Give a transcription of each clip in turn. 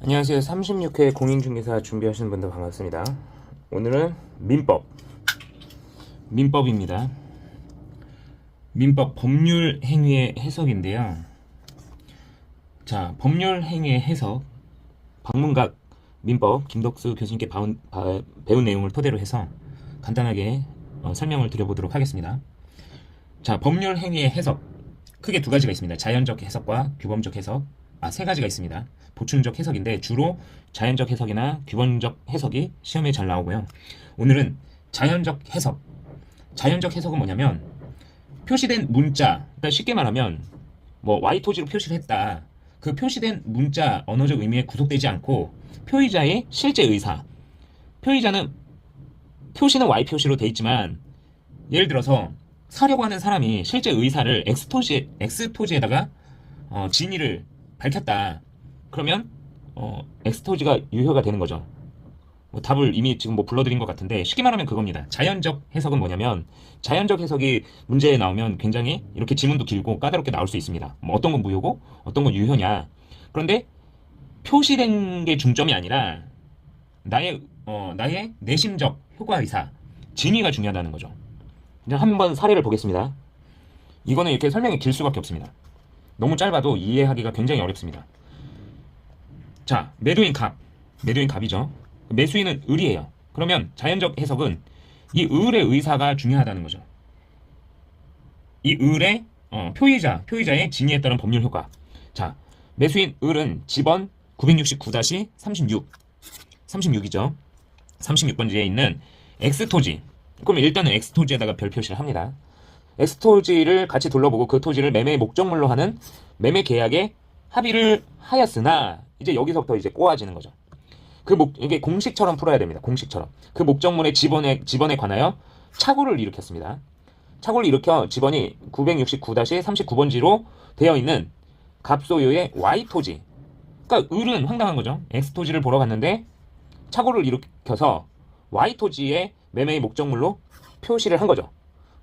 안녕하세요. 36회 공인중개사 준비하시는 분들 반갑습니다. 오늘은 민법. 민법입니다. 민법 법률 행위의 해석인데요. 자, 법률 행위의 해석. 박문각 민법 김덕수 교수님께 바운- 바- 배운 내용을 토대로 해서 간단하게 어, 설명을 드려보도록 하겠습니다. 자, 법률 행위의 해석. 크게 두 가지가 있습니다. 자연적 해석과 규범적 해석. 아, 세 가지가 있습니다. 보충적 해석인데 주로 자연적 해석이나 규범적 해석이 시험에 잘 나오고요. 오늘은 자연적 해석. 자연적 해석은 뭐냐면 표시된 문자, 그러니까 쉽게 말하면 뭐 Y 토지로 표시를 했다. 그 표시된 문자 언어적 의미에 구속되지 않고 표의자의 실제 의사. 표의자는 표시는 Y 표시로 돼 있지만 예를 들어서 사려고 하는 사람이 실제 의사를 X 토지 X 토지에다가 어, 진위를 밝혔다. 그러면 어, 엑스토지가 유효가 되는 거죠. 뭐 답을 이미 지금 뭐 불러드린 것 같은데 쉽게 말하면 그겁니다. 자연적 해석은 뭐냐면 자연적 해석이 문제에 나오면 굉장히 이렇게 지문도 길고 까다롭게 나올 수 있습니다. 뭐 어떤 건 무효고 어떤 건 유효냐. 그런데 표시된 게 중점이 아니라 나의 어, 나의 내심적 효과 의사 진위가 중요하다는 거죠. 이제 한번 사례를 보겠습니다. 이거는 이렇게 설명이 길 수밖에 없습니다. 너무 짧아도 이해하기가 굉장히 어렵습니다. 자, 매도인 갑. 매도인 갑이죠. 매수인은 을이에요. 그러면 자연적 해석은 이 을의 의사가 중요하다는 거죠. 이 을의 어, 표의자, 표의자의 진위에 따른 법률 효과. 자, 매수인 을은 집원 969-36. 36이죠. 36번지에 있는 X토지. 그럼 일단은 X토지에다가 별 표시를 합니다. X토지를 같이 둘러보고 그 토지를 매매 목적물로 하는 매매 계약에 합의를 하였으나 이제 여기서부터 이제 꼬아지는 거죠. 그 목, 이게 공식처럼 풀어야 됩니다. 공식처럼. 그 목적물의 지번에, 지번에 관하여 착오를 일으켰습니다. 착오를 일으켜 지번이 969-39번지로 되어 있는 갑소유의 Y토지. 그러니까 을은 황당한 거죠. X토지를 보러 갔는데 착오를 일으켜서 Y토지의 매매의 목적물로 표시를 한 거죠.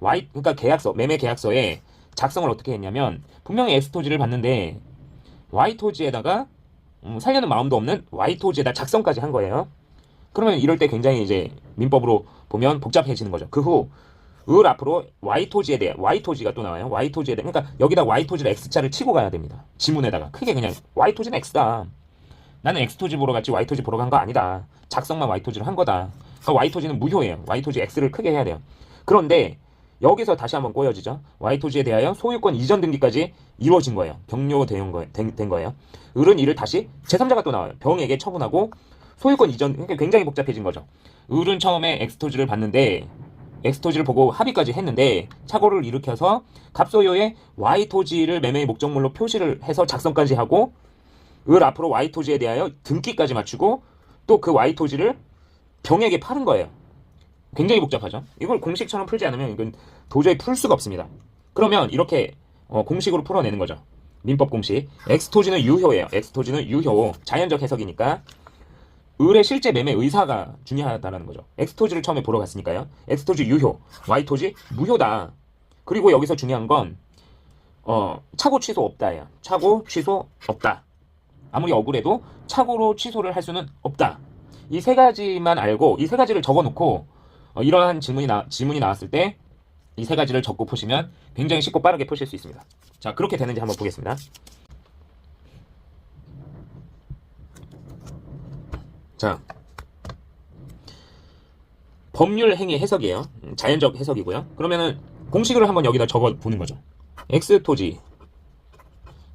Y, 그러니까 계약서, 매매 계약서에 작성을 어떻게 했냐면 분명히 X토지를 봤는데 Y토지에다가 음, 살려는 마음도 없는 Y토지에다 작성까지 한 거예요. 그러면 이럴 때 굉장히 이제 민법으로 보면 복잡해지는 거죠. 그 후 을 앞으로 Y토지에 대해 Y토지가 또 나와요. Y토지에 대해 그러니까 여기다 Y토지를 X자를 치고 가야 됩니다. 지문에다가 크게 그냥 Y토지는 X다. 나는 X토지 보러 갔지 Y토지 보러 간 거 아니다. 작성만 Y토지를 한 거다. 그러니까 Y토지는 무효예요. Y토지 X를 크게 해야 돼요. 그런데 여기서 다시 한번 꼬여지죠. Y토지에 대하여 소유권 이전 등기까지 이루어진 거예요. 격려된 거예요. 된, 된 거예요. 을은 이를 다시 제3자가 또 나와요. 병에게 처분하고 소유권 이전, 그러니까 굉장히 복잡해진 거죠. 을은 처음에 엑스토지를 봤는데 엑스토지를 보고 합의까지 했는데 착오를 일으켜서 갑소유의 Y토지를 매매의 목적물로 표시를 해서 작성까지 하고 을 앞으로 Y토지에 대하여 등기까지 맞추고 또 그 Y토지를 병에게 파는 거예요. 굉장히 복잡하죠. 이걸 공식처럼 풀지 않으면 이건 도저히 풀 수가 없습니다. 그러면 이렇게 어, 공식으로 풀어내는 거죠. 민법 공식. 엑스토지는 유효예요. 엑스토지는 유효. 자연적 해석이니까 을의 실제 매매 의사가 중요하다는 거죠. 엑스토지를 처음에 보러 갔으니까요. 엑스토지 유효, Y토지 무효다. 그리고 여기서 중요한 건 어, 차고 취소 없다예요. 차고 취소 없다. 아무리 억울해도 착오로 취소를 할 수는 없다. 이 세 가지만 알고 이 세 가지를 적어놓고 어, 이러한 질문이 나, 질문이 나왔을 때 이 세 가지를 적고 푸시면 굉장히 쉽고 빠르게 푸실 수 있습니다. 자 그렇게 되는지 한번 보겠습니다. 자 법률 행위 해석이에요. 음, 자연적 해석이고요. 그러면은 공식으로 한번 여기다 적어 보는 거죠. X 토지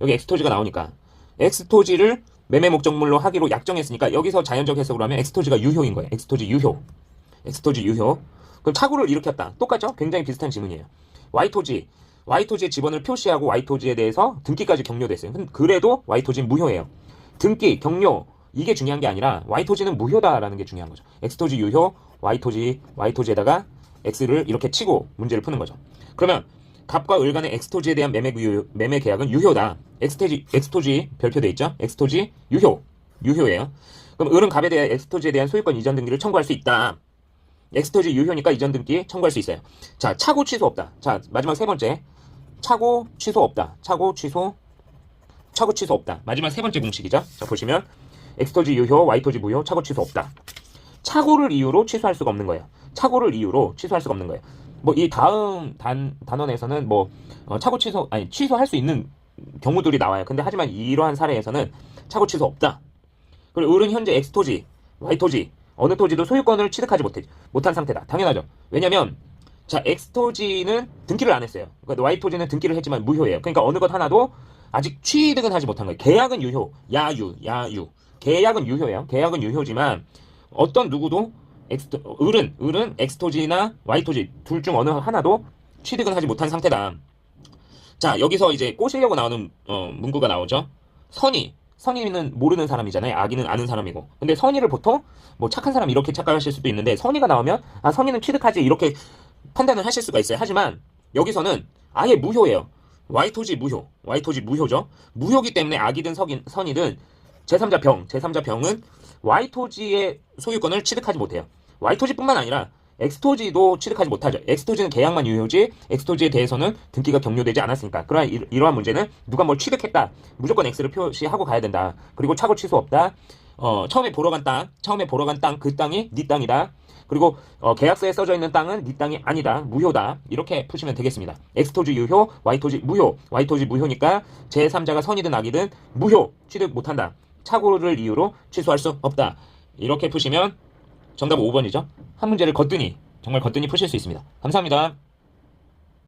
여기 X 토지가 나오니까 엑스토지를 매매 목적물로 하기로 약정했으니까 여기서 자연적 해석으로 하면 엑스토지가 유효인 거예요. 엑스토지 유효. 엑스토지 유효. 그럼 착오를 일으켰다. 똑같죠? 굉장히 비슷한 지문이에요. Y토지. Y토지의 지번을 표시하고 Y토지에 대해서 등기까지 격려됐어요. 그래도 Y토지는 무효예요. 등기, 격려 이게 중요한 게 아니라 Y토지는 무효다라는 게 중요한 거죠. X토지 유효, Y토지, Y토지에다가 X를 이렇게 치고 문제를 푸는 거죠. 그러면 갑과 을 간의 엑스토지에 대한 매매, 유효, 매매 계약은 유효다. 엑스토지, 엑스토지 별표돼 있죠? 엑스토지 유효. 유효예요. 그럼 을은 갑에 대한 엑스토지에 대한 소유권 이전 등기를 청구할 수 있다. 엑스토지 유효니까 이전 등기 청구할 수 있어요. 자, 차고 취소 없다. 자, 마지막 세 번째. 차고 취소 없다. 차고 취소 차고 취소 없다. 마지막 세 번째 공식이죠. 자, 보시면 엑스토지 유효, 와이토지 무효, 착오 취소 없다. 착오를 이유로 취소할 수가 없는 거예요. 착오를 이유로 취소할 수가 없는 거예요. 뭐 이 다음 단 단원에서는 뭐 어, 착오 취소 아니 취소할 수 있는 경우들이 나와요. 근데 하지만 이러한 사례에서는 착오 취소 없다. 그리고 을은 현재 엑스토지, 와이토지 어느 토지도 소유권을 취득하지 못해 못한 상태다. 당연하죠. 왜냐면 자 엑스토지는 등기를 안 했어요. 그러니까 와이토지는 등기를 했지만 무효예요. 그러니까 어느 것 하나도 아직 취득은 하지 못한 거예요. 계약은 유효, 야유, 야유. 계약은 유효예요. 계약은 유효지만 어떤 누구도 엑스토, 을은 을은 엑스토지나 와이토지 둘 중 어느 하나도 취득은 하지 못한 상태다. 자 여기서 이제 꼬시려고 나오는 어, 문구가 나오죠. 선의 선의는 모르는 사람이잖아요. 악의는 아는 사람이고. 근데 선의를 보통 뭐 착한 사람 이렇게 착각하실 수도 있는데 선의가 나오면 아 선의는 취득하지 이렇게 판단을 하실 수가 있어요. 하지만 여기서는 아예 무효예요. 와이토지 무효. 와이토지 무효죠. 무효기 때문에 악이든 석인, 선이든 제3자 병, 제3자 병은 와이토지의 소유권을 취득하지 못해요. 와이토지뿐만 아니라 엑스토지도 취득하지 못하죠. 엑스토지는 계약만 유효지, 엑스토지에 대해서는 등기가 격려되지 않았으니까. 그러한 이, 이러한 문제는 누가 뭘 취득했다. 무조건 X를 표시하고 가야 된다. 그리고 착오 취소 없다. 어, 처음에 보러 간 땅, 처음에 보러 간 땅, 그 땅이 네 땅이다. 그리고 어, 계약서에 써져 있는 땅은 네 땅이 아니다. 무효다. 이렇게 푸시면 되겠습니다. 엑스토지 유효, 와이토지 무효. 와이토지 무효니까 제3자가 선이든 악이든 무효. 취득 못한다. 착오를 이유로 취소할 수 없다. 이렇게 푸시면 정답 5번이죠. 한 문제를 거뜬히 정말 거뜬히 푸실 수 있습니다. 감사합니다.